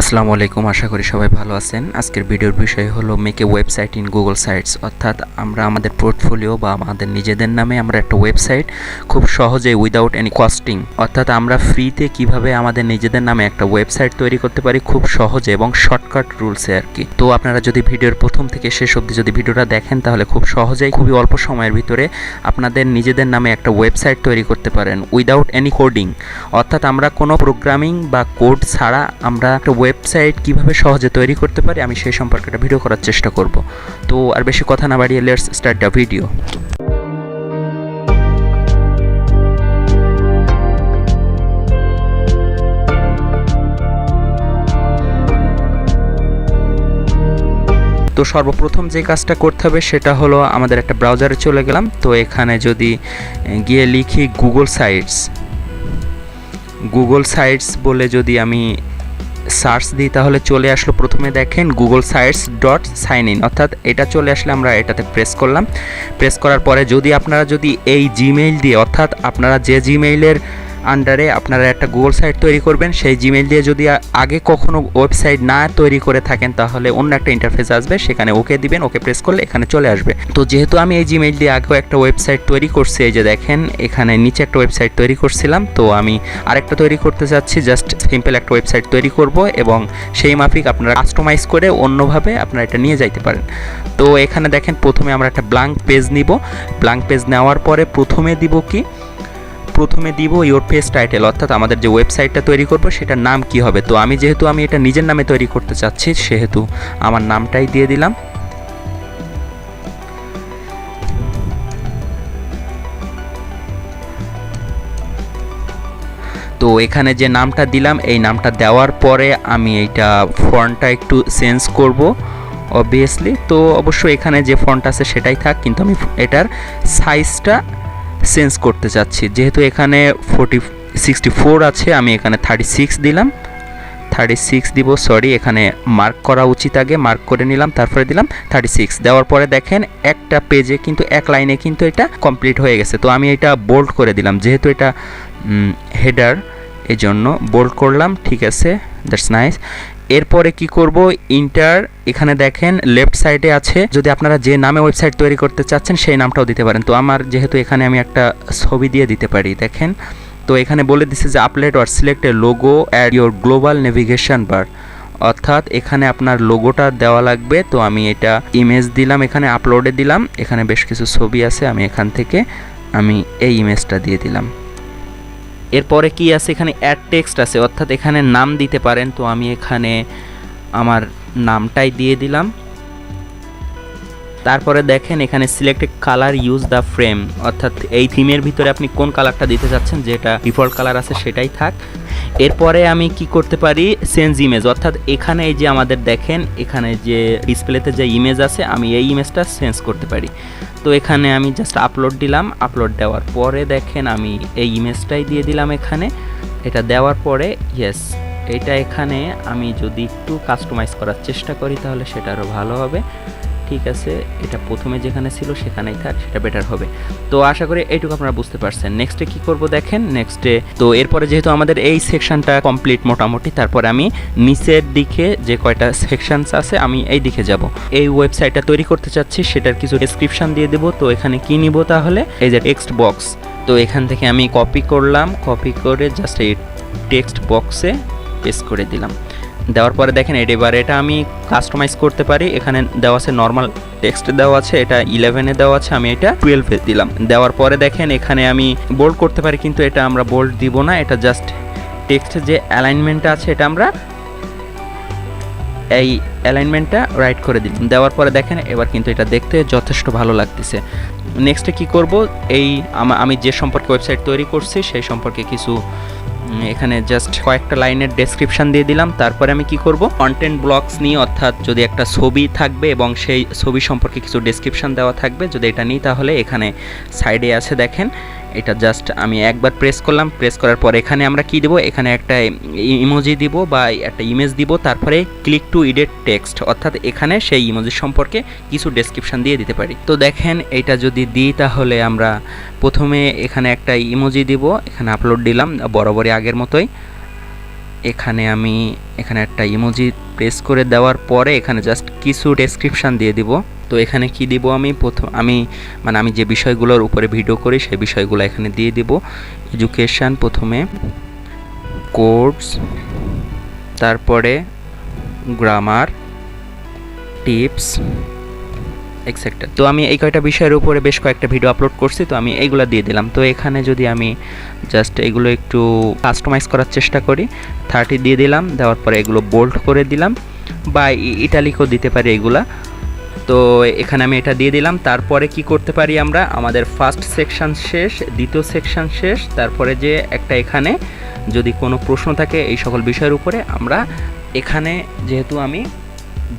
আসসালামু আলাইকুম, আশা করি সবাই ভালো আছেন। আজকের ভিডিওর বিষয় হলো make website in Google Sites অর্থাৎ আমরা আমাদের পোর্টফোলিও বা আমাদের নিজেদের নামে আমরা একটা ওয়েবসাইট খুব সহজে উইদাউট এনি কস্টিং অর্থাৎ আমরা ফ্রিতে কীভাবে আমাদের নিজেদের নামে একটা ওয়েবসাইট তৈরি করতে পারি খুব সহজে এবং শর্টকাট রুলসে আর কি। তো আপনারা যদি ভিডিওর প্রথম থেকে শেষ অবধি যদি ভিডিওটা দেখেন, তাহলে খুব সহজেই খুবই অল্প সময়ের ভিতরে আপনাদের নিজেদের নামে একটা ওয়েবসাইট তৈরি করতে পারেন উইদাউট এনি কোডিং অর্থাৎ আমরা কোনো প্রোগ্রামিং বা কোড ছাড়া আমরা একটা ওয়েবসাইট কীভাবে সহজে তৈরি করতে পারি, আমি সেই সম্পর্কে একটা ভিডিও করার চেষ্টা করব। তো আর বেশি কথা না বাড়িয়ে লেটস স্টার্ট দ্য ভিডিও তো সর্বপ্রথম যে কাজটা করতে হবে সেটা হলো আমাদের একটা ব্রাউজারে চলে গেলাম। তো এখানে যদি গিয়ে লিখি গুগল সাইটস গুগল সাইটস বলে যদি আমি সার্চ দিই, তাহলে চলে আসলো প্রথমে দেখেন Google sites dot sign in অর্থাৎ এটা চলে আসলে আমরা এটাতে প্রেস করলাম। প্রেস করার পরে যদি আপনারা যদি এই জিমেইল দিয়ে, অর্থাৎ আপনারা যে জিমেইলের আন্ডারে আপনারা একটা গুগল সাইট তৈরি করবেন। সেই জিমেইল দিয়ে যদি আগে কখনো ওয়েবসাইট না তৈরি করে থাকেন, তাহলে অন্য একটা ইন্টারফেস আসবে। সেখানে ওকে দিবেন ওকে প্রেস করলে এখানে চলে আসবে। তো যেহেতু আমি এই জিমেইল দিয়ে আগেও একটা ওয়েবসাইট তৈরি করছি, এই যে দেখেন, এখানে নিচে একটা ওয়েবসাইট তৈরি করছিলাম। তো আমি আরেকটা তৈরি করতে চাচ্ছি জাস্ট সিম্পল একটা ওয়েবসাইট তৈরি করব এবং সেই মাফিক আপনারা কাস্টমাইজ করে অন্যভাবে আপনারা এটা নিয়ে যাইতে পারেন। তো এখানে দেখেন, প্রথমে আমরা একটা ব্লাঙ্ক পেজ নিব। ব্লাঙ্ক পেজ নেওয়ার পরে প্রথমে দিব কি? প্রথমে দিব ইওর পেজ টাইটেল অর্থাৎ আমাদের যে ওয়েবসাইটটা তৈরি করব, সেটার নাম কি হবে? তো আমি যেহেতু আমি এটা নিজের নামে তৈরি করতে চাচ্ছি, সেহেতু আমার নামটাই দিয়ে দিলাম। তো এখানে যে নামটা দিলাম, এই নামটা দেওয়ার পরে আমি এইটা ফন্টটা একটু চেঞ্জ করব অবভিয়াসলি তো অবশ্য এখানে যে ফন্ট আছে সেটাই থাক, কিন্তু আমি এটার সাইজটা চেঞ্জ করতে চাচ্ছি। যেহেতু এখানে ফোর্টি সিক্সটি ফোর আছে, আমি এখানে থার্টি সিক্স দিলাম। থার্টি সিক্স দিব সরি এখানে মার্ক করা উচিত আগে মার্ক করে নিলাম, তারপরে দিলাম থার্টি সিক্স দেওয়ার পরে দেখেন, একটা পেজে কিন্তু, এক লাইনে কিন্তু এটা কমপ্লিট হয়ে গেছে। তো আমি এটা বোল্ড করে দিলাম, যেহেতু এটা হেডার এই জন্য বোল্ড করলাম, ঠিক আছে দ্যাটস নাইস এরপরে কি করব? ইন্টার এখানে দেখেন লেফট সাইডে আছে। যদি আপনারা যে নামে ওয়েবসাইট তৈরি করতে চাচ্ছেন, সেই নামটাও দিতে পারেন। তো আমার, যেহেতু এখানে আমি একটা ছবি দিয়ে দিতে পারি, দেখেন। তো এখানে বলে দিচ্ছে যে upload or select a logo add your global navigation bar অর্থাৎ এখানে আপনার লোগোটা দেওয়া লাগবে। তো আমি এটা ইমেজ দিলাম, এখানে আপলোডে দিলাম। এখানে বেশ কিছু ছবি আছে, আমি এখান থেকে আমি এই ইমেজটা দিয়ে দিলাম। এরপরে কি আছে? এখানে অ্যাড টেক্সট আছে, অর্থাৎ এখানে নাম দিতে পারেন। তো আমি এখানে আমার নামটাই দিয়ে দিলাম। তারপরে দেখেন, এখানে selected colour use the frame অর্থাৎ এই থিমের ভিতরে আপনি কোন কালারটা দিতে চাচ্ছেন, যেটা ডিফল্ট কালার আছে সেটাই থাক। এরপরে আমি কি করতে পারি? চেঞ্জ ইমেজ অর্থাৎ এখানে এই যে আমাদের দেখেন, এখানে যে ডিসপ্লেতে যে ইমেজ আছে, আমি এই ইমেজটা চেঞ্জ করতে পারি। তো এখানে আমি জাস্ট আপলোড দিলাম। আপলোড দেওয়ার পরে দেখেন, আমি এই ইমেজটাই দিয়ে দিলাম এখানে। এটা দেওয়ার পরে ইয়েস এটা এখানে আমি যদি একটু কাস্টমাইজ করার চেষ্টা করি, তাহলে সেটা আরও ভালো হবে। ঠিক আছে, এটা প্রথমে যেখানে ছিল সেখানেই থাক, সেটা বেটার হবে। তো আশা করি এইটুকু আপনারা বুঝতে পারছেন। নেক্সটে কি করব দেখেন? নেক্সটে তো এরপরে যেহেতু আমাদের এই সেকশনটা কমপ্লিট মোটামুটি, তারপরে আমি নিচের দিকে যে কয়টা সেকশনস আছে, আমি এই দিকে যাব। এই ওয়েবসাইটটা তৈরি করতে চাচ্ছি, সেটার কিছু ডেসক্রিপশন দিয়ে দেবো। তো এখানে কি নিব তাহলে? এই যে টেক্সট বক্স তো এখান থেকে আমি কপি করলাম কপি করে জাস্ট এই টেক্সট বক্সে পেস্ট করে দিলাম। দেওয়ার পরে দেখেন এটা, এবার এটা আমি কাস্টমাইজ করতে পারি। এখানে দেওয়া আছে নর্মাল টেক্সট দেওয়া আছে, এটা ইলেভেনে দেওয়া আছে, আমি এটা টুয়েলভে দিলাম। দেওয়ার পরে দেখেন এখানে আমি বোল্ড করতে পারি, কিন্তু এটা আমরা বোল্ড দিব না, এটা জাস্ট টেক্সটের যে অ্যালাইনমেন্টটা আছে, এটা আমরা এই অ্যালাইনমেন্টটা রাইট করে দিলাম। দেওয়ার পরে দেখেন এবার কিন্তু এটা দেখতে যথেষ্ট ভালো লাগতেছে। নেক্সটে কি করব? এই আমি যে সম্পর্কে ওয়েবসাইট তৈরি করছি, সেই সম্পর্কে কিছু এখানে জাস্ট কয়েকটা লাইনের ডেসক্রিপশন দিয়ে দিলাম। তারপরে আমি কি করব? কন্টেন্ট ব্লগস নিয়ে, অর্থাৎ যদি একটা ছবি থাকবে এবং সেই ছবি সম্পর্কে কিছু ডেসক্রিপশন দেওয়া থাকবে, যদি এটা নিই, তাহলে এখানে সাইডে আছে, দেখেন। এটা জাস্ট আমি একবার প্রেস করলাম প্রেস করার পর এখানে আমরা কি দেব? এখানে একটা ইমোজি দিব বা একটা ইমেজ দিব, তারপরে ক্লিক টু ইডেট টেক্সট অর্থাৎ এখানে সেই ইমোজি সম্পর্কে কিছু ডেসক্রিপশন দিয়ে দিতে পারি। তো দেখেন, এটা যদি দিই তাহলে আমরা প্রথমে এখানে একটা ইমোজি দিব, এখানে আপলোড দিলাম, বরাবরই আগের মতোই। এখানে আমি এখানে একটা ইমোজি প্রেস করে দেওয়ার পরে এখানে জাস্ট কিছু ডেসক্রিপশান দিয়ে দিব। তো এখানে কি দিব আমি? প্রথম আমি মানে আমি যে বিষয়গুলোর উপরে ভিডিও করি, সেই বিষয়গুলো এখানে দিয়ে দিব। এডুকেশান প্রথমে কোর্স তারপরে গ্রামার টিপস এক্সেট্রা তো আমি এই কয়টা বিষয়ের উপরে বেশ কয়েকটা ভিডিও আপলোড করছি, তো আমি এইগুলো দিয়ে দিলাম। তো এখানে যদি আমি জাস্ট এগুলো একটু কাস্টমাইজ করার চেষ্টা করি থার্টি দিয়ে দিলাম, দেওয়ার পরে এগুলো বোল্ড করে দিলাম, বা ইটালিকও দিতে পারি এগুলা। তো এখানে আমি এটা দিয়ে দিলাম। তারপরে কি করতে পারি আমরা? আমাদের ফার্স্ট সেকশান শেষ, দ্বিতীয় সেকশান শেষ। তারপরে যে একটা এখানে যদি কোনো প্রশ্ন থাকে এই সকল বিষয়ের উপরে আমরা এখানে যেহেতু আমি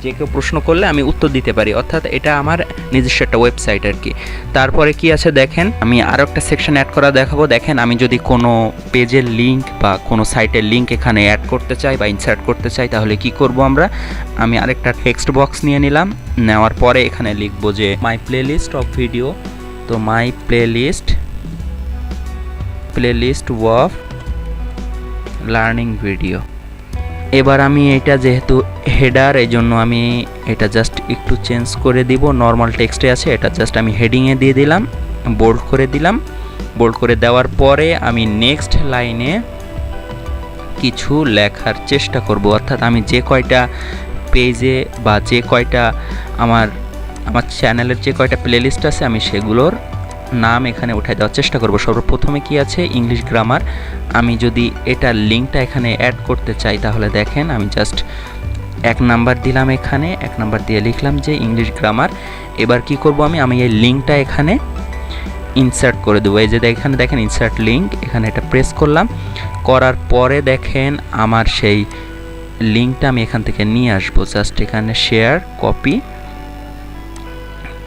যে কেউ প্রশ্ন করলে আমি উত্তর দিতে পারি। অর্থাৎ এটা আমার নিজস্ব একটা ওয়েবসাইট আর কি। তারপরে কি আছে দেখেন? আমি আরও একটা সেকশন অ্যাড করা দেখাবো। দেখেন, আমি যদি কোনো পেজের লিঙ্ক বা কোনো সাইটের লিঙ্ক এখানে অ্যাড করতে চাই বা ইনসার্ট করতে চাই, তাহলে কি করব আমরা? আমি আরেকটা টেক্সট বক্স নিয়ে নিলাম। নেওয়ার পরে এখানে লিখব যে মাই প্লেলিস্ট অফ ভিডিও তো my playlist playlist of learning video এবার আমি এটা যেহেতু হেডার এই জন্য আমি এটা জাস্ট একটু চেঞ্জ করে দিব। নর্মাল টেক্সটে আছে, এটা জাস্ট আমি হেডিংয়ে দিয়ে দিলাম বোল্ড করে দিলাম। বোল্ড করে দেওয়ার পরে আমি নেক্সট লাইনে কিছু লেখার চেষ্টা করব। অর্থাৎ আমি যে কয়টা পেজে বা যে কয়টা আমার আমার চ্যানেলের যে কয়টা প্লেলিস্ট আছে, আমি সেগুলোর নাম এখানে উঠাই দেওয়ার চেষ্টা করব। সর্বপ্রথমে কি আছে? ইংলিশ গ্রামার আমি যদি এটার লিঙ্কটা এখানে অ্যাড করতে চাই, তাহলে দেখেন আমি জাস্ট এক নাম্বার দিলাম এখানে, এক নাম্বার দিয়ে লিখলাম যে ইংলিশ গ্রামার এবার কি করব আমি? আমি এই লিঙ্কটা এখানে ইনসার্ট করে দেবো। এই যে এখানে দেখেন ইনসার্ট লিঙ্ক এখানে এটা প্রেস করলাম। করার পরে দেখেন আমার সেই লিঙ্কটা আমি এখান থেকে নিয়ে আসব। জাস্ট এখানে শেয়ার কপি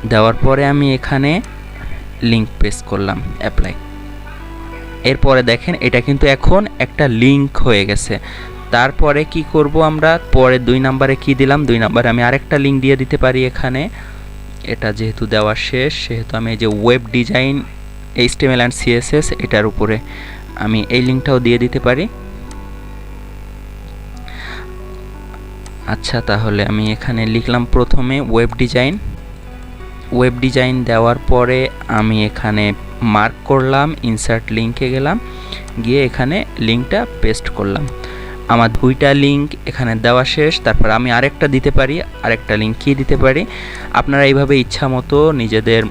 দেওয়ার পরে আমি এখানে লিঙ্ক প্রেস করলাম অ্যাপ্লাই এরপরে দেখেন, এটা কিন্তু এখন একটা লিঙ্ক হয়ে গেছে। তারপরে কি করব আমরা? পরে দুই নাম্বারে কি দিলাম? দুই নাম্বারে আমি আরেকটা লিঙ্ক দিয়ে দিতে পারি এখানে। এটা যেহেতু দেওয়া শেষ, সেহেতু আমি এই যে web design HTML and CSS এটার উপরে আমি এই লিঙ্কটাও দিয়ে দিতে পারি। আচ্ছা তাহলে আমি এখানে লিখলাম প্রথমে ওয়েব ডিজাইন ওয়েব ডিজাইন দেওয়ার পরে আমি এখানে মার্ক করলাম ইনসার্ট লিঙ্কে গেলাম, গিয়ে এখানে লিঙ্কটা পেস্ট করলাম। আমার দুইটা লিঙ্ক এখানে দেওয়া শেষ, তারপর আমি আরেকটা দিতে পারি, আরেকটা লিঙ্ক কী দিতে পারি। আপনারা এইভাবে ইচ্ছা মতো নিজেদের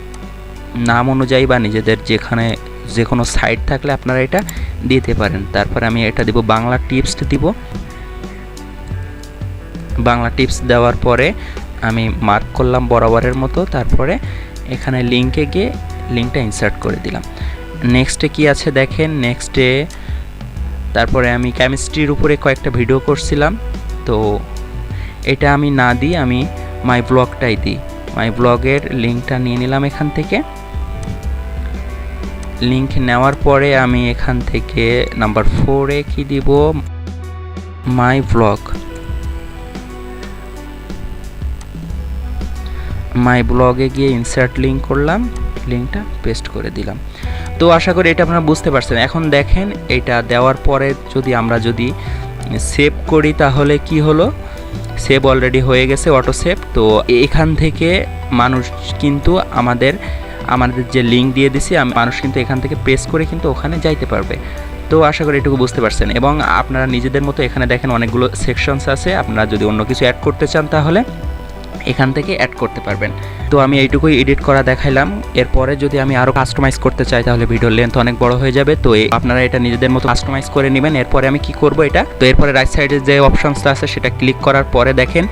নাম অনুযায়ী বা নিজেদের যেখানে যে কোনো সাইট থাকলে আপনারা এটা দিতে পারেন। তারপর আমি এটা দিব, বাংলা টিপস দিব। বাংলা টিপস দেওয়ার পরে আমি মার্ক করলাম বরাবরের মতো, তারপরে এখানে লিঙ্কে গিয়ে লিঙ্কটা ইনসার্ট করে দিলাম। নেক্সটে কি আছে দেখেন? নেক্সটে তারপরে আমি কেমিস্ট্রির উপরে কয়েকটা ভিডিও করছিলাম। তো এটা আমি না দিই, আমি মাই ব্লগটাই দিই। মাই ব্লগের লিঙ্কটা নিয়ে নিলাম এখান থেকে। লিঙ্ক নেওয়ার পরে আমি এখান থেকে নাম্বার ফোরে কি দিব? মাই ব্লগ মাই ব্লগে গিয়ে ইনসার্ট লিঙ্ক করলাম লিঙ্কটা পেস্ট করে দিলাম। তো আশা করি এটা আপনারা বুঝতে পারছেন। এখন দেখেন, এটা দেওয়ার পরে যদি আমরা যদি সেভ করি, তাহলে কি হলো? সেভ অলরেডি হয়ে গেছে অটো সেভ তো এখান থেকে মানুষ কিন্তু আমাদের আমাদের যে লিঙ্ক দিয়ে দিছি মানুষ কিন্তু এখান থেকে প্রেস করে কিন্তু ওখানে যাইতে পারবে। তো আশা করি এটুকু বুঝতে পারছেন। এবং আপনারা নিজেদের মতো এখানে দেখেন অনেকগুলো সেকশনস আছে। আপনারা যদি অন্য কিছু অ্যাড করতে চান তাহলে এখান থেকে অ্যাড করতে পারবেন। তো আমি এইটুকুই এডিট করা দেখাইলাম। এরপরে যদি আমি আরও কাস্টমাইজ করতে চাই, তাহলে ভিডিওর লেন্থ অনেক বড় হয়ে যাবে। তো আপনারা এটা নিজেদের মতো কাস্টমাইজ করে নেবেন। এরপরে আমি কি করব এটা? তো এরপরে রাইট সাইডে যে অপশনসটা আছে, সেটা ক্লিক করার পরে দেখেন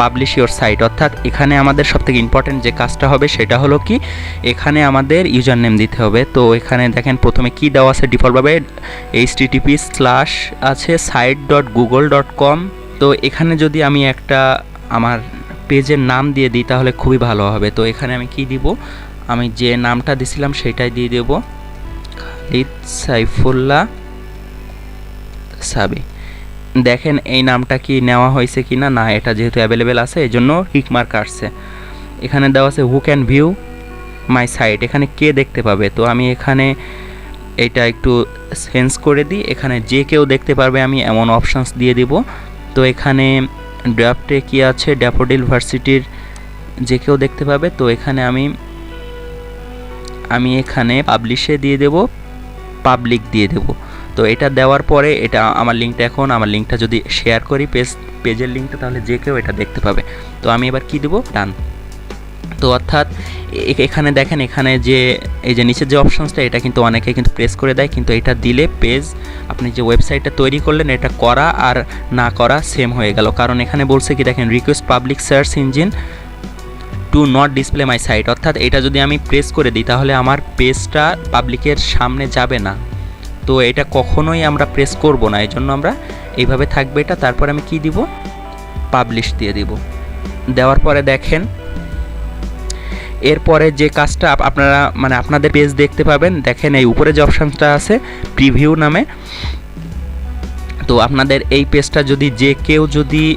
পাবলিশ ইওর সাইট অর্থাৎ এখানে আমাদের সবথেকে ইম্পর্টেন্ট যে কাজটা হবে, সেটা হলো কি, এখানে আমাদের ইউজার নেম দিতে হবে। তো এখানে দেখেন, প্রথমে কি দেওয়া আছে ডিফল্টভাবে এইচ টিটিপি স্ল্যাশ আছে site dot Google dot com তো এখানে যদি আমি একটা আমার পেজের নাম দিয়ে দিই, তাহলে খুবই ভালো হবে। তো এখানে আমি কি দিব? আমি যে নামটা দিছিলাম সেটাই দিয়ে দেব। খালিদ সাইফুল্লাহ সাবি। দেখেন এই নামটা কি নেওয়া হয়েছে কি না না এটা যেহেতু অ্যাভেলেবেল আছে এই জন্য টিকমার্ক আসছে। এখানে দেওয়া আছে who can view my site এখানে কে দেখতে পাবে? তো আমি এখানে এটা একটু সেন্স করে দিই। এখানে যে কেউ দেখতে পারবে, আমি এমন অপশানস দিয়ে দিব। তো এখানে ড্রাফটে কি আছে? ড্যাফোডিল ভার্সিটির যে কেউ দেখতে পাবে, তো এখানে আমি আমি এখানে পাবলিশে দিয়ে দেব পাবলিক দিয়ে দেব। তো এটা দেওয়ার পরে এটা আমার লিঙ্কটা এখন, আমার লিঙ্কটা যদি শেয়ার করি পেজ পেজের লিঙ্কটা তাহলে যে কেউ এটা দেখতে পাবে। তো আমি এবার কি দেবো? ডান তো অর্থাৎ এখানে দেখেন, এখানে যে, এই যে নিচের যে অপশানসটা এটা কিন্তু অনেকে কিন্তু প্রেস করে দেয়। কিন্তু এটা দিলে পেজ আপনি যে ওয়েবসাইটটা তৈরি করলেন, এটা করা আর না করা সেম হয়ে গেল। কারণ এখানে বলছে কি, দেখেন request public search engine to not display my site অর্থাৎ এটা যদি আমি প্রেস করে দিই, তাহলে আমার পেজটা পাবলিকের সামনে যাবে না। তো এটা কখনোই আমরা প্রেস করব না। এই জন্য আমরা এইভাবে থাকবে এটা। তারপর আমি কি দিব? পাবলিশ দিয়ে দিব। দেওয়ার পরে দেখেন এরপরে যে কাজটা আপ- আপনারা মানে আপনাদের পেজ দেখতে পাবেন, দেখেন এই উপরে যে অপশানটা আছে প্রিভিউ নামে। তো আপনাদের এই পেজটা যদি যে কেউ যদি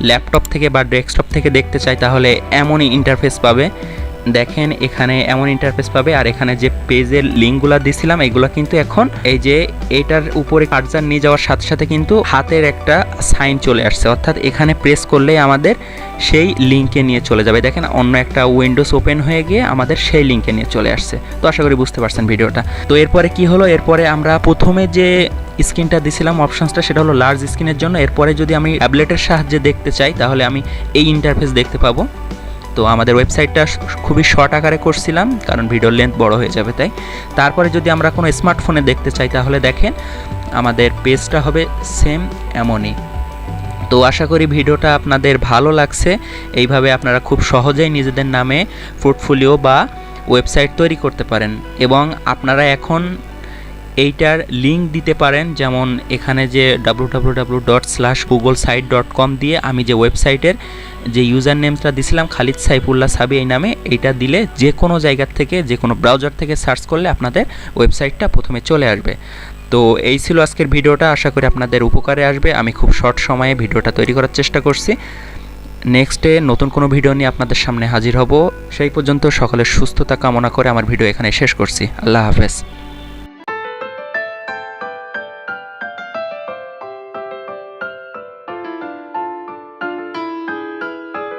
ল্যাপটপ থেকে বা ডেস্কটপ থেকে দেখতে চায়, তাহলে এমনই ইন্টারফেস পাবে। দেখেন, এখানে এমন ইন্টারফেস পাবে। আর এখানে যে পেজের লিঙ্কগুলো দিছিলাম, এগুলো কিন্তু এখন এই যে এটার উপরে কার্জার নিয়ে যাওয়ার সাথে সাথে কিন্তু হাতের একটা সাইন চলে আসছে। অর্থাৎ এখানে প্রেস করলেই আমাদের সেই লিঙ্কে নিয়ে চলে যাবে। দেখেন, অন্য একটা উইন্ডোজ ওপেন হয়ে গিয়ে আমাদের সেই লিঙ্কে নিয়ে চলে আসছে। তো আশা করি বুঝতে পারছেন ভিডিওটা। তো এরপরে কি হলো? এরপরে আমরা প্রথমে যে স্ক্রিনটা দিছিলাম অপশানসটা সেটা হলো লার্জ স্ক্রিনের জন্য। এরপরে যদি আমি ট্যাবলেটের সাহায্যে দেখতে চাই, তাহলে আমি এই ইন্টারফেস দেখতে পাবো। তো আমাদের ওয়েবসাইটটা খুবই শর্ট আকারে করছিলাম, কারণ ভিডিওর লেন্থ বড় হয়ে যাবে তাই। তারপরে যদি আমরা কোনো স্মার্টফোনে দেখতে চাই, তাহলে দেখেন আমাদের পেজটা হবে সেম এমনই। তো আশা করি ভিডিওটা আপনাদের ভালো লাগছে। এইভাবে আপনারা খুব সহজেই নিজেদের নামে পোর্টফোলিও বা ওয়েবসাইট তৈরি করতে পারেন। এবং আপনারা এখন এইটার লিঙ্ক দিতে পারেন। যেমন এখানে যে W W W dot Google dot com দিয়ে আমি যে ওয়েবসাইটের যে ইউজার নেমসটা দিছিলাম, খালিদ সাইফুল্লাহ সাবি এই নামে, এইটা দিলে যে কোনো জায়গার থেকে, যে কোনো ব্রাউজার থেকে সার্চ করলে আপনাদের ওয়েবসাইটটা প্রথমে চলে আসবে। তো এই ছিল আজকের ভিডিওটা। আশা করি আপনাদের উপকারে আসবে। আমি খুব শর্ট সময়ে ভিডিওটা তৈরি করার চেষ্টা করছি। নেক্সটে নতুন কোনো ভিডিও নিয়ে আপনাদের সামনে হাজির হব। সেই পর্যন্ত সকলের সুস্থতা কামনা করে আমার ভিডিও এখানে শেষ করছি। আল্লাহ হাফেজ।